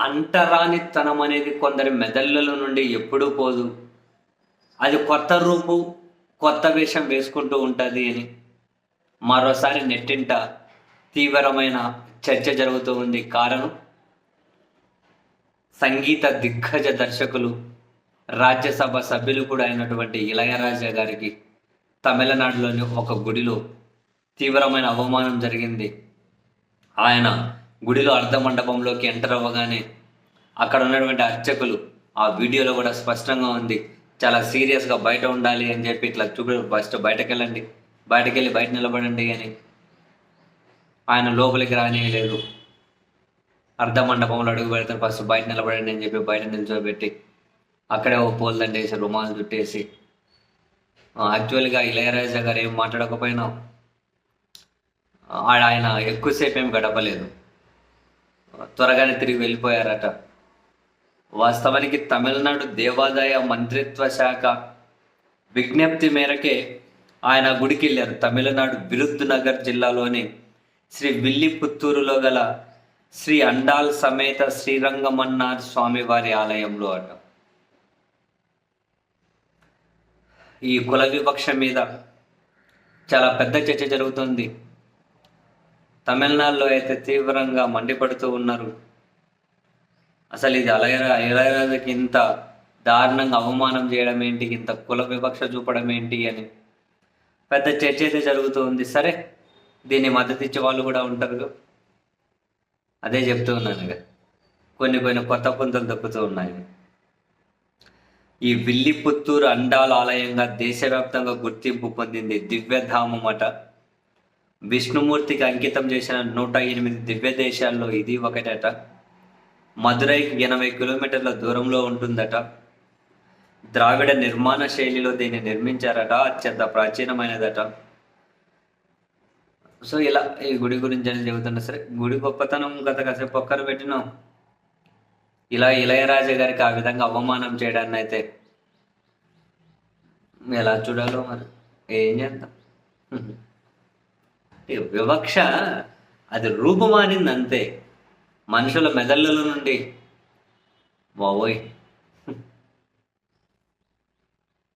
అంటరానితనం అనేది కొందరి మెదళ్ళలో నుండి ఎప్పుడూ పోదు. అది కొత్త రూపు కొత్త వేషం వేసుకుంటూ ఉంటుంది అని మరోసారి నెట్టింట తీవ్రమైన చర్చ జరుగుతూ ఉంది. కారణం? సంగీత దిగ్గజ దర్శకులు రాజ్యసభ సభ్యులు కూడా అయినటువంటి ఇళయరాజా గారికి తమిళనాడులోని ఒక గుడిలో తీవ్రమైన అవమానం జరిగింది. ఆయన గుడిలో అర్ధ మండపంలోకి ఎంటర్ అవ్వగానే అక్కడ ఉన్నటువంటి అర్చకులు ఆ వీడియోలో కూడా స్పష్టంగా ఉంది. చాలా సీరియస్గా బయట ఉండాలి అని చెప్పి ఇట్లా చూపి ఫస్ట్ బయటకు వెళ్ళండి బయటకు వెళ్ళి బయట నిలబడండి అని ఆయన లోపలికి రానియలేదు. అర్ధ మండపంలో అడుగు పెడతాను ఫస్ట్ బయట నిలబడండి అని చెప్పి బయట నిల్చోబెట్టి అక్కడే ఓ పోల్దండ వేసి రుమాలు చుట్టేసి. యాక్చువల్గా ఇళయరాజా గారు ఏం మాట్లాడకపోయినా ఆడ ఆయన ఎక్కువసేపు ఏం గడపలేదు. త్వరగానే తిరిగి వెళ్ళిపోయారట. వాస్తవానికి తమిళనాడు దేవాదాయ మంత్రిత్వ శాఖ విజ్ఞప్తి మేరకే ఆయన గుడికి వెళ్ళారు తమిళనాడు విరుద్ నగర్ జిల్లాలోని శ్రీ విల్లిపుత్తూరులో గల శ్రీ అండాల్ సమేత శ్రీరంగమన్నార్ స్వామివారి ఆలయంలో అట. ఈ కుల వివక్ష మీద చాలా పెద్ద చర్చ జరుగుతుంది. తమిళనాడులో అయితే తీవ్రంగా మండిపడుతూ ఉన్నారు. అసలు ఇది అలయరా ఇళయరాజకి ఇంత దారుణంగా అవమానం చేయడం ఏంటి? ఇంత కుల వివక్ష చూపడం ఏంటి అని పెద్ద చర్చ అయితే జరుగుతూ ఉంది. సరే దీన్ని మద్దతు ఇచ్చే వాళ్ళు కూడా ఉంటారు. అదే చెప్తూ ఉన్నాను కొన్ని కొన్ని కొత్త పుంతలు దక్కుతూ ఉన్నాయి. ఈ విల్లిపుత్తూరు అండాల ఆలయంగా దేశవ్యాప్తంగా గుర్తింపు పొందింది దివ్యధామం అట. విష్ణుమూర్తికి అంకితం చేసిన నూట ఎనిమిది దివ్య దేశాల్లో ఇది ఒకటట. మధురైకి ఎనభై కిలోమీటర్ల దూరంలో ఉంటుందట. ద్రావిడ నిర్మాణ శైలిలో దీన్ని నిర్మించారట. అత్యంత ప్రాచీనమైనదట. సో ఇలా ఈ గుడి గురించి అని చెబుతున్నా సరే గుడి గొప్పతనం గత కాసేపు ఒక్కరు పెట్టినాం. ఇలా ఇళయరాజా గారికి ఆ విధంగా అవమానం చేయడాన్ని అయితే ఎలా చూడాలో మరి? ఏం చేద్దాం? వివక్ష? అది రూపుమారింది అంతే మనుషుల మెదళ్ళలో నుండి. బాబోయ్.